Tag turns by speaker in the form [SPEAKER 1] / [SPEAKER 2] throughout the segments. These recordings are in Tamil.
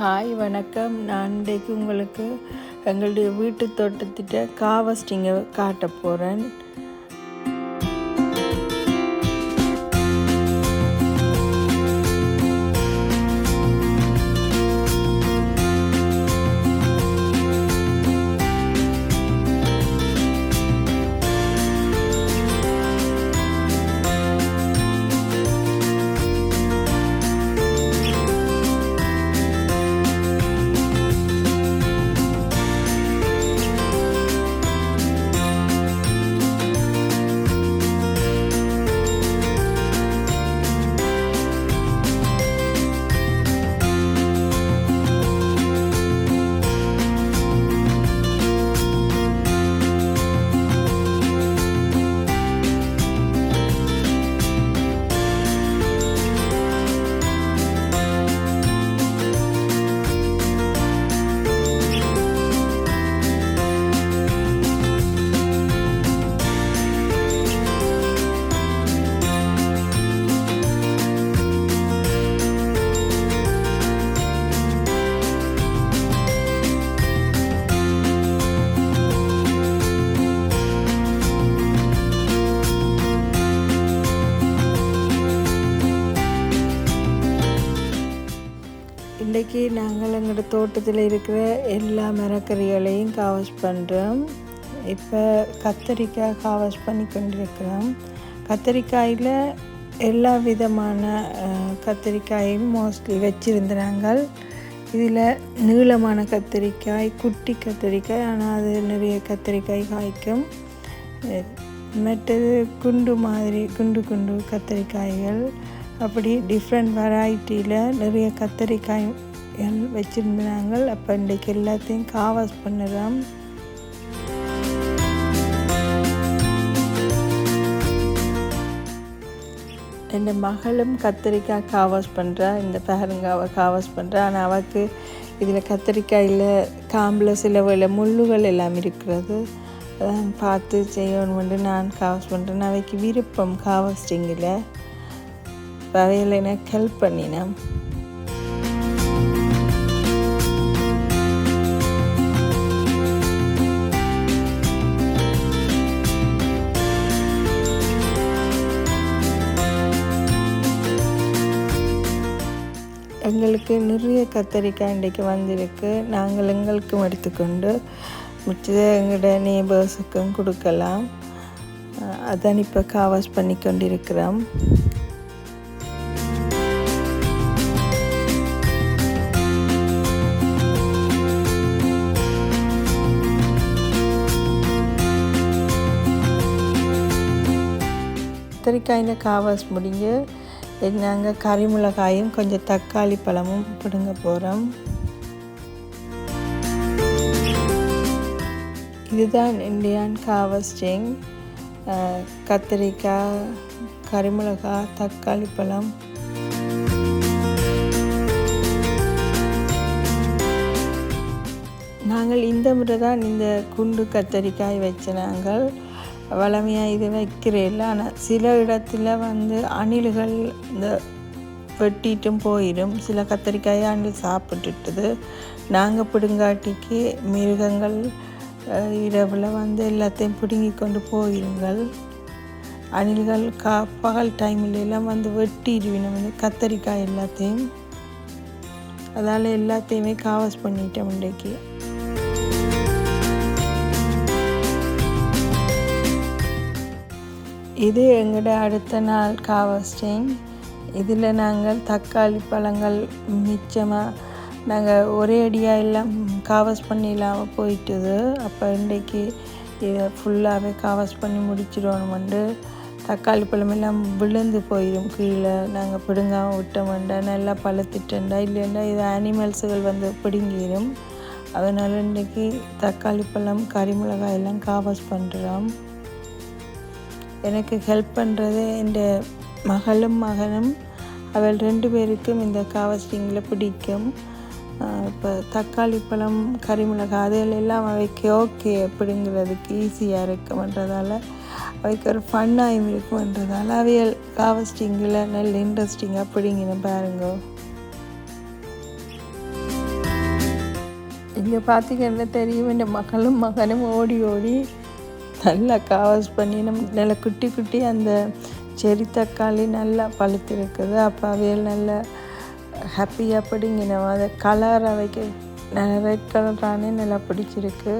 [SPEAKER 1] ஹாய் வணக்கம். நான் இன்றைக்கு உங்களுக்கு எங்களுடைய வீட்டு தோட்டத்திட்ட காவஸ்டிங்கை காட்ட போகிறேன் இன்றைக்கு நாங்கள் எங்களோட தோட்டத்தில் இருக்கிற எல்லா மரக்கறிகளையும் காவஸ் பண்ணுறோம் இப்போ கத்தரிக்காய் காவஸ் பண்ணி கொண்டிருக்கிறோம். கத்தரிக்காயில் எல்லா விதமான கத்தரிக்காயும் மோஸ்ட்லி வச்சுருந்தாங்க இதில் நீளமான கத்தரிக்காய் குட்டி கத்தரிக்காய் ஆனால் அது நிறைய கத்தரிக்காய் காய்க்கும். மற்றது குண்டு மாதிரி குண்டு குண்டு கத்தரிக்காய்கள். அப்படி டிஃப்ரெண்ட் வெரைட்டியில் நிறைய கத்தரிக்காய் வச்சுருந்தாங்க அப்போ இன்றைக்கு எல்லாத்தையும் காவாஸ் பண்ணுறோம். என் மகளும் கத்திரிக்காய் காவாஸ் பண்ணுறா இந்த பேரங்காவை காவாஸ் பண்ணுறா ஆனால் அவளுக்கு இதில் கத்திரிக்காயில் காம்பில் சில வேலை முள்ளுகள் எல்லாம் இருக்கிறது. அதான் பார்த்து செய்யணும்னு நான் காவாஸ் பண்ணுறேன் அவைக்கு விருப்பம் காவாஸ்டிங்கில் அவையில் எனக்கு ஹெல்ப் பண்ணினேன் எங்களுக்கு நிறைய கத்தரிக்காய் இன்றைக்கு வந்திருக்கு. நாங்கள் எங்களுக்கும் எடுத்துக்கொண்டு மிச்சதை எங்களோட நேபர்ஸுக்கும் கொடுக்கலாம். அதான் இப்போ காவாஸ் பண்ணி கொண்டிருக்கிறோம். கத்தரிக்காயில் காவாஸ் முடிஞ்சு நாங்கள் கறி மிளகாயும் கொஞ்சம் தக்காளி பழமும் பிடுங்க போகிறோம் இதுதான் இந்தியன் காவஸ்டிங் கத்திரிக்காய் கறிமிளகாய் தக்காளி பழம். நாங்கள் இந்த முறை தான் இந்த குண்டு கத்தரிக்காய் வச்ச நாங்கள் வளமையாக இது வைக்கிறேன் ஆனால் சில இடத்துல வந்து அணில்கள் இந்த வெட்டிட்டும் போயிடும். சில கத்தரிக்காயை அணில் சாப்பிட்டுட்டுது. நாங்கள் பிடுங்காட்டிக்கு மிருகங்கள் இரவில் வந்து எல்லாத்தையும் பிடுங்கி கொண்டு போயிருங்கள். அணில்கள் கா பகல் டைமில் எல்லாம் வந்து வெட்டிடுவினோம். வந்து கத்தரிக்காய் எல்லாத்தையும். அதால் எல்லாத்தையுமே காவஸ் பண்ணிட்டோம் இன்றைக்கு. இது எங்களோட அடுத்த நாள் காவஸ்டிங் இதில் நாங்கள் தக்காளி பழங்கள் மிச்சமாக நாங்கள் ஒரே அடியாக எல்லாம் காவாஸ் பண்ணி இல்லாமல் போயிட்டுது. அப்போ இன்றைக்கு இதை ஃபுல்லாகவே காவாஸ் பண்ணி முடிச்சிடணுமெண்டு தக்காளி பழமெல்லாம் விழுந்து போயிடும் கீழே. நாங்கள் பிடுங்காமல் விட்டோம்டா நல்லா பழுத்துட்டேன்டா. இல்லைண்டா இது அனிமல்ஸுகள் வந்து பிடுங்கிடும் அதனால் இன்றைக்கி தக்காளி பழம் கறிமிளகாய் எல்லாம் காவாஸ் பண்ணுறோம் எனக்கு ஹெல்ப் பண்ணுறது என் மகளும் மகனும் அவள் ரெண்டு பேருக்கும் இந்த காவஸ்டிங்கில் பிடிக்கும். இப்போ தக்காளி பழம் கறிமிளகாய் அதில் எல்லாம் அவைக்கு ஓகே அப்படிங்கிறதுக்கு ஈஸியாக இருக்கும்ன்றதால அவைக்கு ஒரு ஃபன்னாயும் இருக்கும்ன்றதால அவையல் காவஸ்டிங்கில் நல்ல இன்ட்ரெஸ்டிங்காக பிடிங்கின பாருங்க. இங்கே பார்த்தீங்கன்னா தெரியும் இந்த மகளும் மகனும் ஓடி ஓடி நல்லா காவாஸ் பண்ணி நம்ம நல்லா குட்டி குட்டி அந்த செரி தக்காளி நல்லா பழுத்திருக்குது. அப்போ அவையில் நல்லா ஹாப்பியாக பிடிங்கினோம். அதை கலர் அவைக்கு ரெட் கலரானே நல்லா பிடிச்சிருக்கு.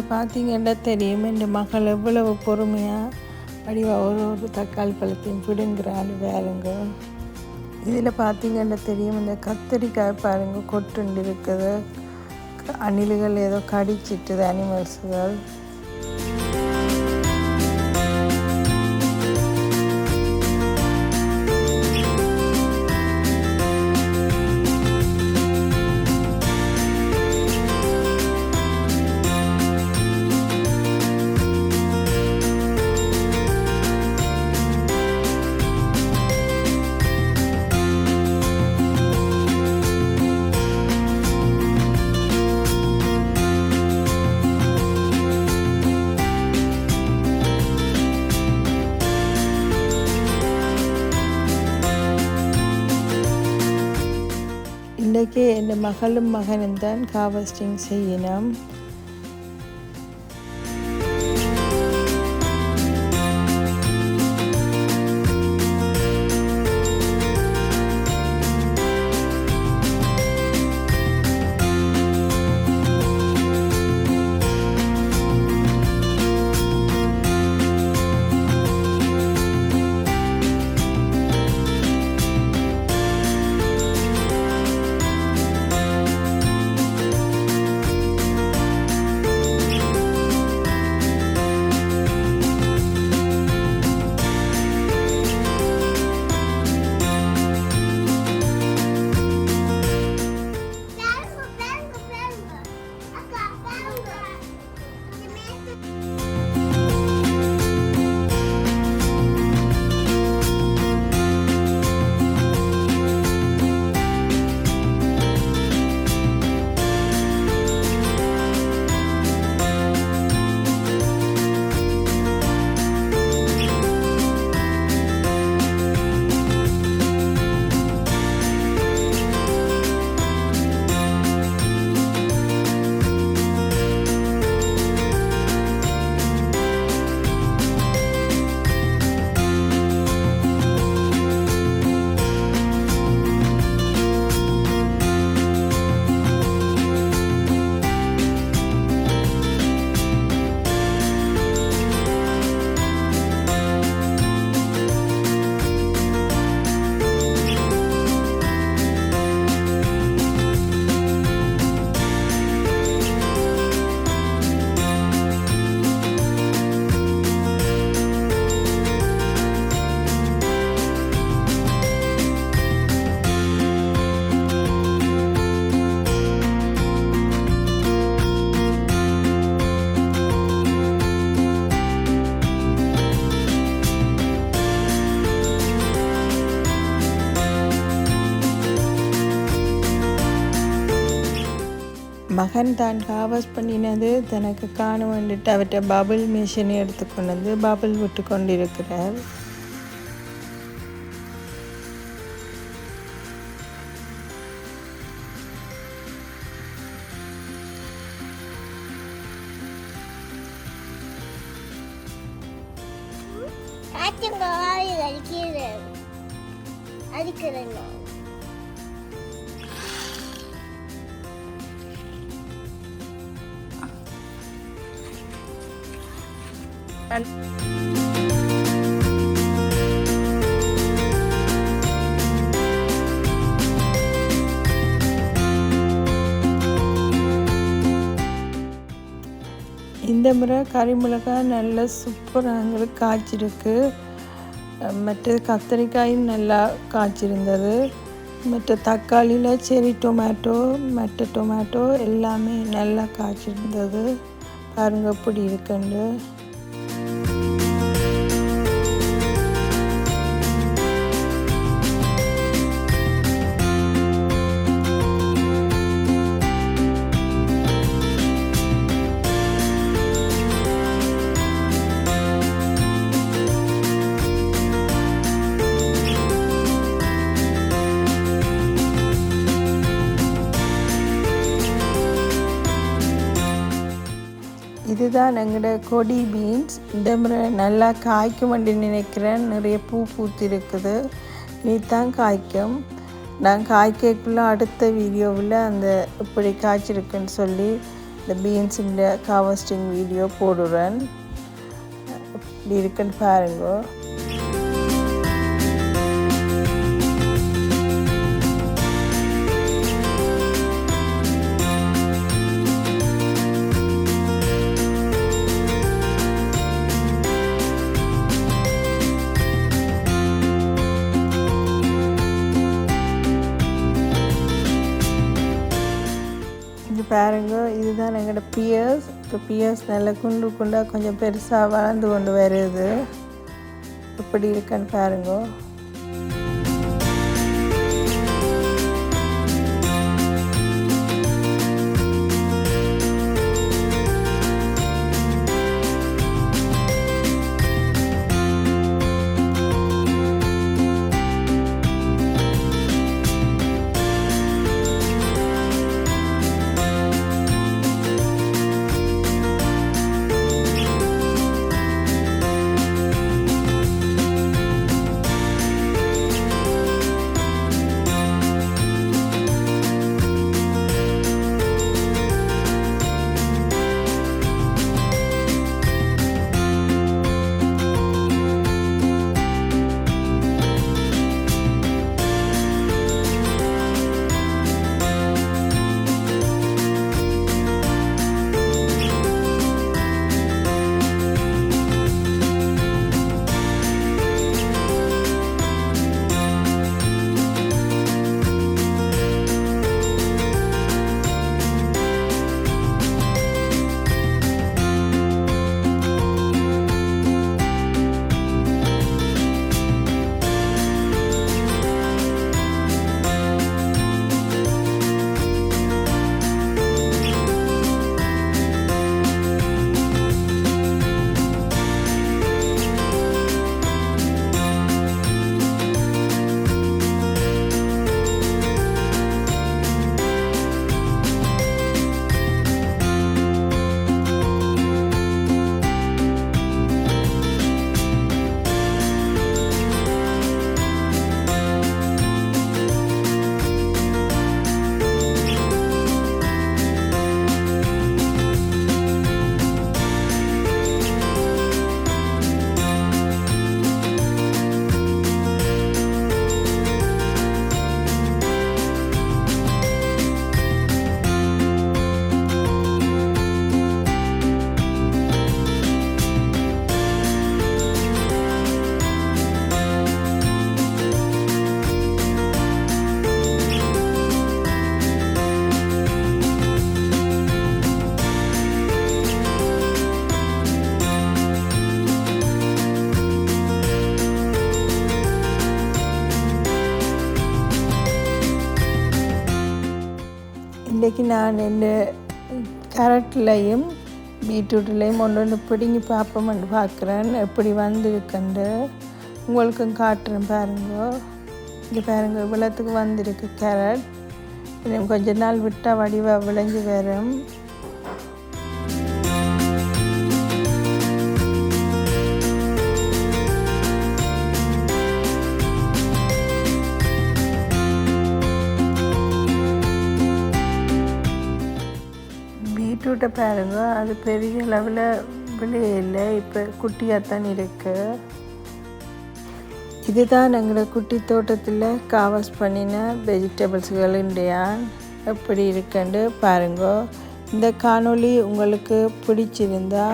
[SPEAKER 1] இங்கே பார்த்தீங்கன்னா தெரியும்? என் மகள் எவ்வளவு பொறுமையாக அடிவா ஒரு ஒரு தக்காளி பழத்தையும் பிடுங்குறாள் வேறுங்க இதில் பார்த்தீங்கன்னா தெரியும்? இந்த கத்தரிக்காய் பாருங்க கொட்டுண்டு இருக்குது. அணில்கள் ஏதோ கடிச்சிட்டுது அனிமல்ஸுகள் என் மகளும் மகனும் தான் காவஸ்டிங்
[SPEAKER 2] செய்யினோம். மகன் தான் காவஸ் பண்ணினது தனக்கு காண வேண்டிட்டு அவர்கிட்ட பபிள் மிஷினை எடுத்துக்கொண்டது பபுள் பபிள் விட்டு கொண்டிருக்கிறார் காற்றுங்க அடிக்கிறேங்க.
[SPEAKER 1] இந்த முறை கறி மிளகாய் சூப்பராக எங்களுக்கு காய்ச்சிருக்கு. மற்ற கத்தரிக்காயும் நல்லா காய்ச்சிருந்தது. மற்ற தக்காளியில் செரி டொமேட்டோ மற்ற டொமேட்டோ எல்லாமே நல்லா காய்ச்சிருந்தது. பாருங்கள் எப்படி இருக்குன்னு. Thank you. இதுதான் எங்களோட கொடி பீன்ஸ். இந்த முறை நல்லா காய்க்கும் என்று நினைக்கிறேன். நிறைய பூ பூத்திருக்குது. நீ தான் காய்க்கும். நான் காய்க்கக்குள்ளே அடுத்த வீடியோவில் அந்த இப்படி காய்ச்சிருக்குன்னு சொல்லி இந்த பீன்ஸுங்கிற காவஸ்டிங் வீடியோ போடுறேன். இப்படி இருக்குன்னு பாருங்கள் இது பாருங்க இதுதான் எங்களோட பியர்ஸ் இப்போ பியர்ஸ் நல்லா குண்டு குண்டாக கொஞ்சம் பெருசாக வளர்ந்து கொண்டு வருது. எப்படி இருக்குன்னு பாருங்கள் இன்றைக்கி நான் இந்த கேரட்லையும் பீட்ரூட்லேயும் ஒன்று ஒன்று பிடுங்கி பார்ப்போம்னு பார்க்குறேன். எப்படி வந்திருக்குண்டு? உங்களுக்கும் காட்டுறேன் பாருங்க. இங்கே பாருங்க இவ்வளோத்துக்கு வந்திருக்கு கேரட். கொஞ்ச நாள் விட்டால் வடிவாக விளைஞ்சு வரும். கிட்ட பாருங்க அது பெரிய அளவில் விளையில்லை இப்போ குட்டியாக தான் இருக்குது இதுதான் எங்களோட குட்டி தோட்டத்தில் காவஸ் பண்ணின வெஜிடபிள்ஸ்கள் இண்டியா. எப்படி இருக்குன்னு பாருங்க. இந்த காணொளி உங்களுக்கு பிடிச்சிருந்தா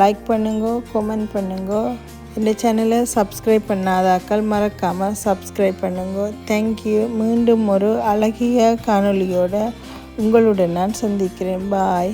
[SPEAKER 1] லைக் பண்ணுங்க கமெண்ட் பண்ணுங்க. இந்த சேனலை சப்ஸ்கிரைப் பண்ணாதாக்கள் மறக்காமல் சப்ஸ்கிரைப் பண்ணுங்க. தேங்க்யூ மீண்டும் ஒரு அழகிய காணொளியோட உங்களுடன் நான் சந்திக்கிறேன். பாய்